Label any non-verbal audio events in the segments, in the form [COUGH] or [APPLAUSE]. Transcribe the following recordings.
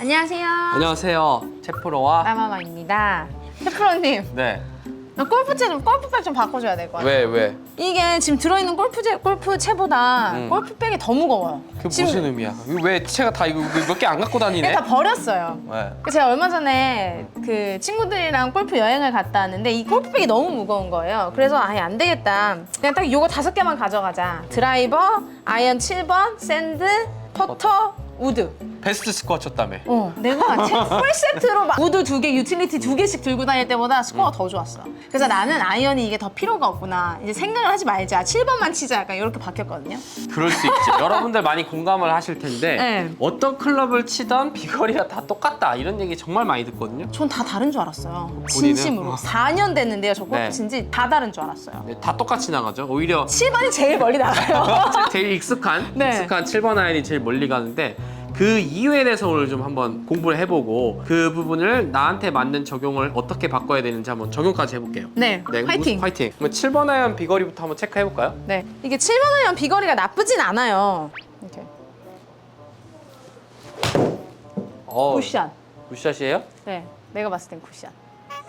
안녕하세요. 안녕하세요. 채프로와 라마마입니다. 페프로님, 네. 나 골프채 좀 골프백 좀 바꿔줘야 될 것 같아요. 왜 왜? 이게 지금 들어있는 골프채 골프채보다 음. 골프백이 더 무거워요. 그 지금 무슨 의미야? 이거 왜 채가 다 이거 몇 개 안 갖고 다니네? 다 버렸어요. 왜? 그 제가 얼마 전에 그 친구들이랑 골프 여행을 갔다 왔는데 이 골프백이 너무 무거운 거예요. 그래서 아예 안 되겠다. 그냥 딱 요거 다섯 개만 가져가자. 드라이버, 아이언 7번, 샌드, 퍼터, 우드. 베스트 스코어 쳤다며. 어, 내가 [LAUGHS] 채- 풀세트로 막 우드 두 개, 유틸리티 두 개씩 들고 다닐 때보다 스코어가 더 좋았어. 그래서 나는 아이언이 이게 더 필요가 없구나. 이제 생각을 하지 말자. 7번만 치자. 약간 이렇게 바뀌었거든요. 그럴 수 있지. [LAUGHS] 여러분들 많이 공감을 하실 텐데 네. 어떤 클럽을 치던 비거리가 다 똑같다 이런 얘기 정말 많이 듣거든요. 전 다 다른 줄 알았어요. 본인은? 진심으로. 어. 4년 됐는데요. 저 골프 네. 친지 다 다른 줄 알았어요. 네, 다 똑같이 나가죠. 오히려 7번이 제일 멀리 나가요. [LAUGHS] 제일 익숙한 네. 익숙한 7번 아이언이 제일 멀리 가는데 그 이유에 대해서 오늘 좀 한번 공부를 해보고 그 부분을 나한테 맞는 적용을 어떻게 바꿔야 되는지 한번 적용까지 해볼게요. 네, 네, 화이팅. 무- 화이팅. 그러면 7번 아이언 비거리부터 한번 체크해 볼까요? 네, 이게 7번 아이언 비거리가 나쁘진 않아요. 이렇게 어, 굿샷. 굿샷이에요? 네, 내가 봤을 땐 굿샷.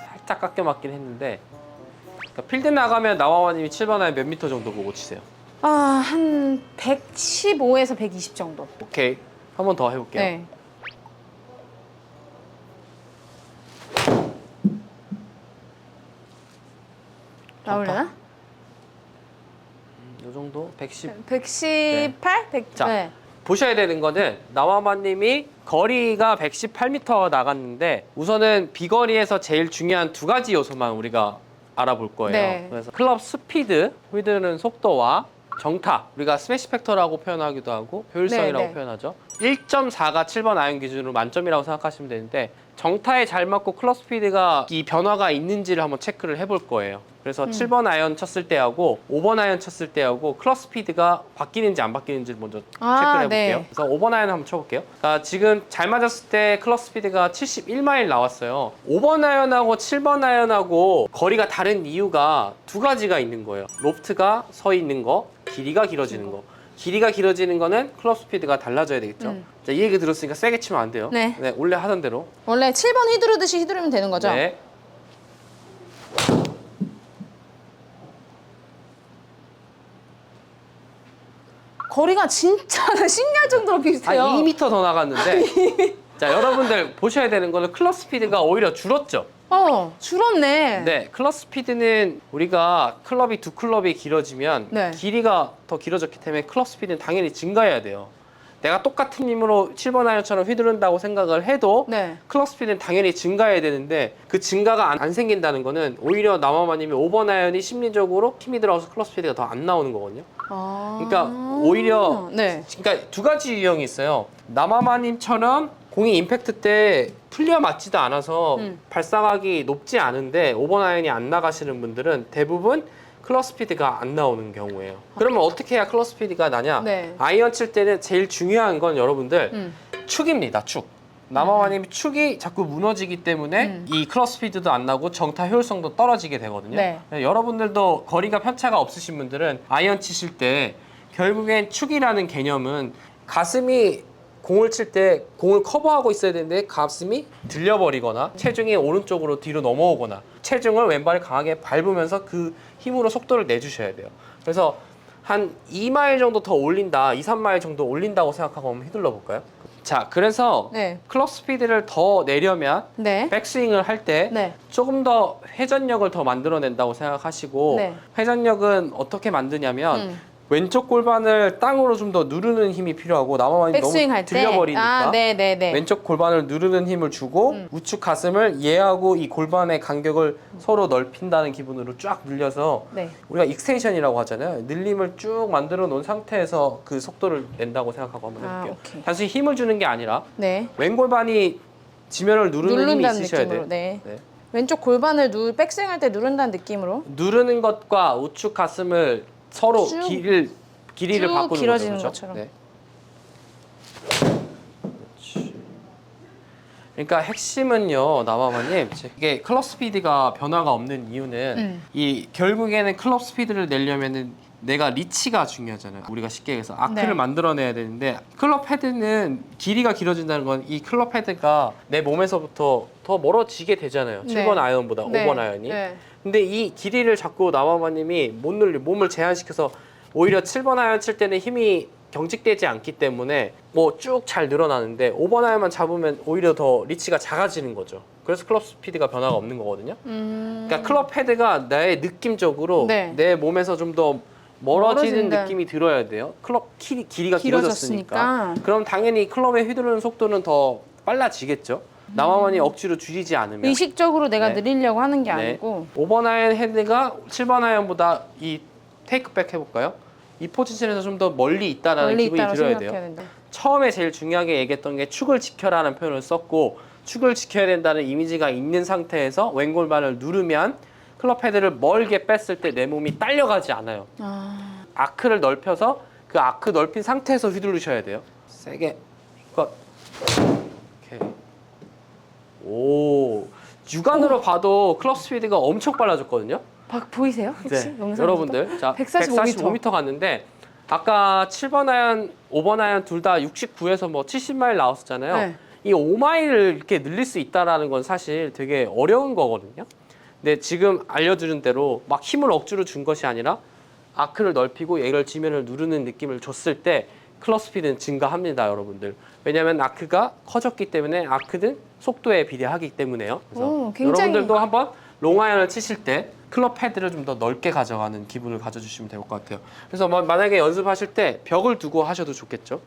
살짝 깎여 맞긴 했는데 그러니까 필드 나가면 나와와님이 7번 아이언 몇 미터 정도 보고 치세요? 아, 한 115에서 120 정도. 오케이. 한 번 더 해볼게요. 네. 나올려나? 이 정도? 110. 118? 100. 자. 네. 보셔야 되는 거는 나와마님이 거리가 118m 나갔는데 우선은 비거리에서 제일 중요한 두 가지 요소만 우리가 알아볼 거예요. 네. 그래서 클럽 스피드, 휘두르는 속도와 정타, 우리가 스매시 팩터라고 표현하기도 하고 효율성이라고 네, 네. 표현하죠. 1.4가 7번 아이언 기준으로 만점이라고 생각하시면 되는데 정타에 잘 맞고 클럽 스피드가 이 변화가 있는지를 한번 체크를 해볼 거예요. 그래서 음. 7번 아이언 쳤을 때하고 5번 아이언 쳤을 때하고 클럽 스피드가 바뀌는지 안 바뀌는지를 먼저 아, 체크를 해볼게요. 네. 그래서 5번 아이언 한번 쳐볼게요. 그러니까 지금 잘 맞았을 때 클럽 스피드가 71마일 나왔어요. 5번 아이언하고 7번 아이언하고 거리가 다른 이유가 두 가지가 있는 거예요. 로프트가 서 있는 거, 길이가 길어지는 거. 길이가 길어지는 거는 클럽 스피드가 달라져야 되겠죠. 음. 자, 이 얘기 들었으니까 세게 치면 안 돼요. 네. 원래 하던 대로. 원래 7번 휘두르듯이 휘두르면 되는 거죠? 네. 거리가 진짜 [LAUGHS] 신기할 정도로 한 비슷해요. 2m 더 나갔는데. 자, 여러분들 보셔야 되는 거는 클럽 스피드가 오히려 줄었죠. 어, 줄었네. 네, 클럽 스피드는 우리가 클럽이 두 클럽이 길어지면 네. 길이가 더 길어졌기 때문에 클럽 스피드는 당연히 증가해야 돼요. 내가 똑같은 힘으로 7번 아이언처럼 휘두른다고 생각을 해도 네. 클럽 스피드는 당연히 증가해야 되는데 그 증가가 안, 안 생긴다는 거는 오히려 남아마님이 5번 아이언이 심리적으로 힘이 들어가서 클럽 스피드가 더 안 나오는 거거든요. 아. 그러니까 오히려 네. 그러니까 두 가지 유형이 있어요. 남아마님처럼 공이 임팩트 때 풀려 맞지도 않아서 음. 발사각이 높지 않은데 5번 아이언이 안 나가시는 분들은 대부분 클럽 스피드가 안 나오는 경우예요. 그러면 어떻게 해야 클럽 스피드가 나냐? 네. 아이언 칠 때는 제일 중요한 건 여러분들 음. 축입니다. 축. 남아마님이 축이 자꾸 무너지기 때문에 음. 이 클럽 스피드도 안 나고 정타 효율성도 떨어지게 되거든요. 네. 여러분들도 거리가 편차가 없으신 분들은 아이언 치실 때 결국엔 축이라는 개념은 가슴이 공을 칠 때 공을 커버하고 있어야 되는데 가슴이 들려버리거나 체중이 오른쪽으로 뒤로 넘어오거나 체중을 왼발에 강하게 밟으면서 그 힘으로 속도를 내주셔야 돼요. 그래서 한 2마일 정도 더 올린다, 2, 3마일 정도 올린다고 생각하고 한번 휘둘러 볼까요? 자, 그래서 네. 클럽 스피드를 더 내려면 네. 백스윙을 할 때 네. 조금 더 회전력을 더 만들어낸다고 생각하시고 네. 회전력은 어떻게 만드냐면 음. 왼쪽 골반을 땅으로 좀 더 누르는 힘이 필요하고 백스윙 너무 할 때. 들려버리니까 아, 네, 네, 네. 왼쪽 골반을 누르는 힘을 주고 음. 우측 가슴을 얘하고 이 골반의 간격을 서로 넓힌다는 기분으로 쫙 늘려서 네. 우리가 익스텐션이라고 하잖아요. 늘림을 쭉 만들어 놓은 상태에서 그 속도를 낸다고 생각하고 한번 아, 해볼게요. 오케이. 단순히 힘을 주는 게 아니라 네. 왼 골반이 지면을 누르는 힘이 누른다는 있으셔야 느낌으로. 돼요. 네. 네. 왼쪽 골반을 누 백스윙 할 때 누른다는 느낌으로 누르는 것과 우측 가슴을 서로 쭉 길을 길이를 쭉 바꾸는 길어지는 거죠. 것처럼. 네. 그렇지. 그러니까 핵심은요, 나마마님, 이게 클럽 스피드가 변화가 없는 이유는 음. 이 결국에는 클럽 스피드를 내려면은 내가 리치가 중요하잖아요. 우리가 쉽게 해서 아크를 네. 만들어내야 되는데 클럽 헤드는 길이가 길어진다는 건 이 클럽 헤드가 내 몸에서부터 더 멀어지게 되잖아요. 네. 7번 아이언보다 네. 5번 아이언이. 네. 근데 이 길이를 자꾸 나마마님이 못 늘리 몸을 제한시켜서 오히려 7번 아이언 칠 때는 힘이 경직되지 않기 때문에 뭐 쭉 잘 늘어나는데 5번 아이언만 잡으면 오히려 더 리치가 작아지는 거죠. 그래서 클럽 스피드가 변화가 없는 거거든요. 음. 그러니까 클럽 헤드가 나의 느낌적으로 네. 내 몸에서 좀 더 멀어지는 멀어진다. 느낌이 들어야 돼요. 클럽 키, 길이가 길어졌으니까. 길어졌으니까. 그럼 당연히 클럽의 휘두르는 속도는 더 빨라지겠죠. 나만이 억지로 줄이지 않으면. 의식적으로 내가 네. 늘리려고 하는 게 네. 아니고 5번 아이언 헤드가 7번 아이언보다 이 테이크백 해볼까요? 이 포지션에서 좀 더 멀리 있다라는 멀리 기분이 있다고 들어야 생각해야 돼요. 된다. 처음에 제일 중요하게 얘기했던 게 축을 지켜라는 표현을 썼고 축을 지켜야 된다는 이미지가 있는 상태에서 왼골반을 누르면 클럽 헤드를 멀게 뺐을 때 내 몸이 딸려가지 않아요. 아. 아크를 넓혀서 그 아크 넓힌 상태에서 휘두르셔야 돼요. 세게 컷. 오케이. 오 육안으로 봐도 클럽 스피드가 엄청 빨라졌거든요. 박 보이세요? 혹시 네, 영상 여러분들 자 145m. 145m 갔는데 아까 7번 아이언, 5번 아이언 둘 다 69에서 뭐 70마일 나왔었잖아요. 네. 이 5마일을 이렇게 늘릴 수 있다라는 건 사실 되게 어려운 거거든요. 근데 지금 알려드린 대로 막 힘을 억지로 준 것이 아니라 아크를 넓히고 얘를 지면을 누르는 느낌을 줬을 때 클럽 스피드는 증가합니다, 여러분들. 왜냐하면 아크가 커졌기 때문에 아크는 속도에 비례하기 때문에요. 그래서 오, 굉장히- 여러분들도 한번 롱아이언을 치실 때 클럽 헤드를 좀 더 넓게 가져가는 기분을 가져주시면 될 것 같아요. 그래서 뭐 만약에 연습하실 때 벽을 두고 하셔도 좋겠죠.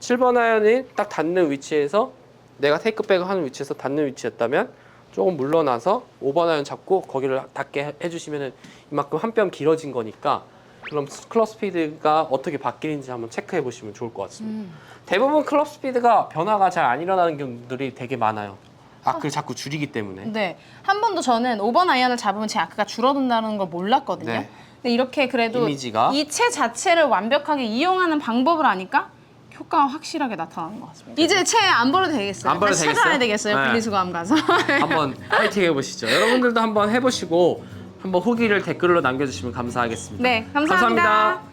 7번 아이언이 딱 닿는 위치에서 내가 테이크백을 하는 위치에서 닿는 위치였다면 조금 물러나서 5번 아이언 잡고 거기를 닿게 해- 해주시면 이만큼 한 뼘 길어진 거니까 그럼 클럽 스피드가 어떻게 바뀌는지 한번 체크해 보시면 좋을 것 같습니다. 음. 대부분 클럽 스피드가 변화가 잘 안 일어나는 경우들이 되게 많아요. 아크를 자꾸 줄이기 때문에. 네. 한 번도 저는 5번 아이언을 잡으면 제 아크가 줄어든다는 걸 몰랐거든요. 네. 근데 이렇게 그래도 이미지가. 이 채 자체를 완벽하게 이용하는 방법을 아니까 효과가 확실하게 나타나는 것 같습니다. 이제 채안 벌어도 되겠어요. 안 벌어도 다시 되겠어요? 찾아야 되겠어요. 네. 분리수거함 가서. 한번 파이팅 해보시죠. 여러분들도 한번 해보시고 한번 후기를 댓글로 남겨주시면 감사하겠습니다. 네, 감사합니다. 감사합니다.